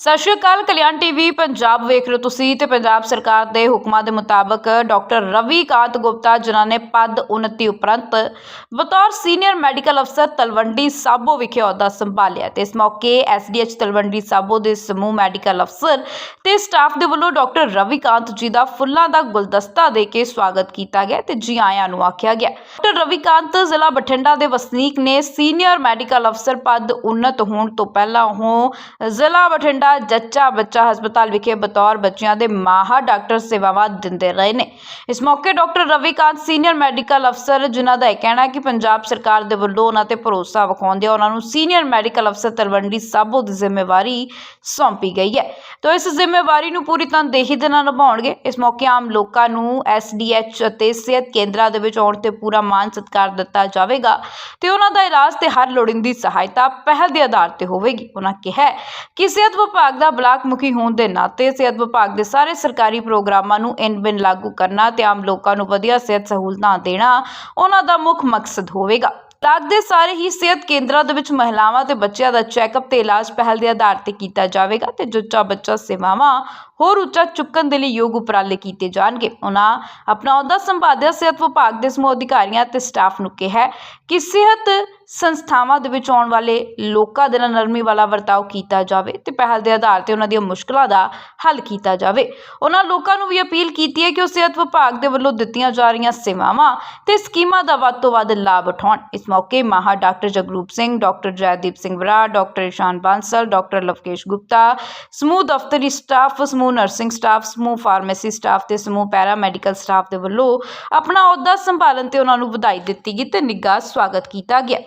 ਸਤਿ ਸ਼੍ਰੀ ਅਕਾਲ, ਕਲਿਆਣ ਟੀਵੀ, ਪੰਜਾਬ ਵੇਖ ਰਹੇ ਹੋ ਤੁਸੀਂ ਤੇ ਪੰਜਾਬ ਸਰਕਾਰ ਦੇ ਹੁਕਮਾਂ ਦੇ ਮੁਤਾਬਕ ਡਾਕਟਰ ਰਵੀ ਕਾਂਤ ਗੁਪਤਾ, ਜਿਨ੍ਹਾਂ ਨੇ ਪਦ ਉਨਤੀ ਉਪਰੰਤ ਬਤੌਰ ਸੀਨੀਅਰ ਮੈਡੀਕਲ ਅਫਸਰ ਤਲਵੰਡੀ ਸਾਬੋ ਵਿਖੇ ਅਹੁਦਾ ਸੰਭਾਲਿਆ ਤੇ ਇਸ ਮੌਕੇ ਐਸਡੀਐਚ ਤਲਵੰਡੀ ਸਾਬੋ ਦੇ ਸਮੂਹ ਮੈਡੀਕਲ ਅਫਸਰ ਤੇ ਸਟਾਫ ਦੇ ਵੱਲੋਂ ਡਾਕਟਰ ਰਵੀ ਕਾਂਤ ਜੀ ਦਾ ਫੁੱਲਾਂ ਦਾ ਗੁਲਦਸਤਾ ਦੇ ਕੇ ਸਵਾਗਤ ਕੀਤਾ ਗਿਆ ਤੇ ਜੀ ਆਇਆਂ ਨੂੰ ਆਖਿਆ ਗਿਆ। ਡਾਕਟਰ ਰਵੀ ਕਾਂਤ ਜ਼ਿਲ੍ਹਾ ਬਠਿੰਡਾ ਦੇ ਵਸਨੀਕ ਨੇ ਸੀਨੀਅਰ ਮੈਡੀਕਲ ਅਫਸਰ ਪਦ ਉਨਤ ਹੋਣ ਤੋਂ ਪਹਿਲਾਂ ਉਹ ਜ਼ਿਲ੍ਹਾ ਬਠਿੰਡਾ ਜੱਚਾ ਬੱਚਾ ਹਸਪਤਾਲ ਵਿਖੇ ਬਤੌਰ ਬੱਚਿਆਂ ਦੇ ਮਾਹਰ ਡਾਕਟਰ ਸੇਵਾਵਾਂ ਦਿੰਦੇ ਰਹੇ ਨੇ। ਇਸ ਮੌਕੇ ਡਾਕਟਰ ਰਵੀਕਾਂਤ ਸੀਨੀਅਰ ਮੈਡੀਕਲ ਅਫਸਰ, ਜਿਨ੍ਹਾਂ ਦਾ ਇਹ ਕਹਿਣਾ ਹੈ ਕਿ ਪੰਜਾਬ ਸਰਕਾਰ ਦੇ ਵੱਲੋਂ ਉਹਨਾਂ ਤੇ ਭਰੋਸਾ ਵਿਖਾਉਂਦੇ ਉਹਨਾਂ ਨੂੰ ਸੀਨੀਅਰ ਮੈਡੀਕਲ ਅਫਸਰ ਤਲਵੰਡੀ ਸਾਬੋ ਦੀ ਜ਼ਿੰਮੇਵਾਰੀ ਸੌਂਪੀ ਗਈ ਹੈ। ਤਾਂ ਇਸ ਜ਼ਿੰਮੇਵਾਰੀ ਨੂੰ ਪੂਰੀ ਤਨਦੇਹੀ ਦੇ ਨਾਲ ਨਿਭਾਉਣਗੇ। ਇਸ ਮੌਕੇ ਆਮ ਲੋਕਾਂ ਨੂੰ ਐਸਡੀਐਚ ਅਤੇ ਸਿਹਤ ਕੇਂਦਰਾਂ ਦੇ ਵਿੱਚ ਆਉਣ ਤੇ ਪੂਰਾ ਮਾਨ ਸਤਿਕਾਰ ਦਿੱਤਾ ਜਾਵੇਗਾ ਤੇ ਉਹਨਾਂ ਦਾ ਇਲਾਜ ਤੇ ਹਰ ਲੋੜੀਂਦੀ ਸਹਾਇਤਾ ਪਹਿਲ ਦੇ ਆਧਾਰ ਤੇ ਹੋਵੇਗੀ। ਉਹਨਾਂ ਕਿਹਾ ਕਿ ਸਿਹਤ ਵਿਭਾਗ ਦਾ ਬਲਾਕ ਮੁਖੀ ਹੋਣ ਦੇ ਨਾਤੇ ਸਿਹਤ ਵਿਭਾਗ ਦੇ ਸਾਰੇ ਸਰਕਾਰੀ ਪ੍ਰੋਗਰਾਮਾਂ ਨੂੰ ਇਨ ਬਿਨ ਲਾਗੂ ਕਰਨਾ ਤੇ ਆਮ ਲੋਕਾਂ ਨੂੰ ਵਧੀਆ ਸਿਹਤ ਸਹੂਲਤਾਂ ਦੇਣਾ ਉਹਨਾਂ ਦਾ ਮੁੱਖ ਮਕਸਦ ਹੋਵੇਗਾ। ਬਲਾਕ ਦੇ ਸਾਰੇ ਹੀ ਸਿਹਤ ਕੇਂਦਰਾਂ ਦੇ ਵਿੱਚ ਮਹਿਲਾਵਾਂ ਤੇ ਬੱਚਿਆਂ ਦਾ ਚੈੱਕਅਪ ਤੇ ਇਲਾਜ ਪਹਿਲ ਦੇ ਆਧਾਰ ਤੇ ਕੀਤਾ ਜਾਵੇਗਾ ਤੇ ਜੁੱਚਾ ਬੱਚਾ ਸੇਵਾਵਾਂ ਹੋਰ ਉੱਚਾ ਚੁੱਕਣ ਦੇ ਲਈ ਯੋਗ ਉਪਰਾਲੇ ਕੀਤੇ ਜਾਣਗੇ। ਉਹਨਾਂ ਆਪਣਾ ਅਹੁਦਾ ਸੰਭਾਲਿਆ ਸਿਹਤ ਵਿਭਾਗ ਦੇ ਸਮੂਹ ਅਧਿਕਾਰੀਆਂ ਤੇ ਸਟਾਫ ਨੂੰ ਕਿਹਾ ਕਿ ਸਿਹਤ ਸੰਸਥਾਵਾਂ ਦੇ ਵਿੱਚ ਆਉਣ ਵਾਲੇ ਲੋਕਾਂ ਦੇ ਨਾਲ ਨਰਮੀ ਵਾਲਾ ਵਰਤਾਓ ਕੀਤਾ ਜਾਵੇ ਤੇ ਪਹਿਲ ਦੇ ਆਧਾਰ ਤੇ ਉਹਨਾਂ ਦੀਆਂ ਮੁਸ਼ਕਲਾਂ ਦਾ ਹੱਲ ਕੀਤਾ ਜਾਵੇ। ਉਹਨਾਂ ਲੋਕਾਂ ਨੂੰ ਵੀ ਅਪੀਲ ਕੀਤੀ ਹੈ ਕਿ ਉਹ ਸਿਹਤ ਵਿਭਾਗ ਦੇ ਵੱਲੋਂ ਦਿੱਤੀਆਂ ਜਾ ਰਹੀਆਂ ਸੇਵਾਵਾਂ ਤੇ ਸਕੀਮਾਂ ਦਾ ਵੱਧ ਤੋਂ ਵੱਧ ਲਾਭ ਉਠਾਉਣ। ਇਸ ਮੌਕੇ ਮਾਹਰ doctor Jagroop Singh, doctor Jaideep Singh ਵਰਾ, doctor Ishan Bansal, doctor ਲਵਕੇਸ਼ Gupta, ਸਮੂਹ ਦਫ਼ਤਰੀ ਸਟਾਫ, ਸਮੂਹ ਨਰਸਿੰਗ ਸਟਾਫ, ਸਮੂਹ ਫਾਰਮੇਸੀ ਸਟਾਫ ਤੇ ਸਮੂਹ ਪੈਰਾ ਮੈਡੀਕਲ ਸਟਾਫ ਦੇ ਵੱਲੋਂ ਆਪਣਾ ਅਹੁਦਾ ਸੰਭਾਲਣ ਤੇ ਉਹਨਾਂ ਨੂੰ ਵਧਾਈ ਦਿੱਤੀ ਗਈ ਤੇ ਨਿੱਘਾ ਸਵਾਗਤ ਕੀਤਾ ਗਿਆ।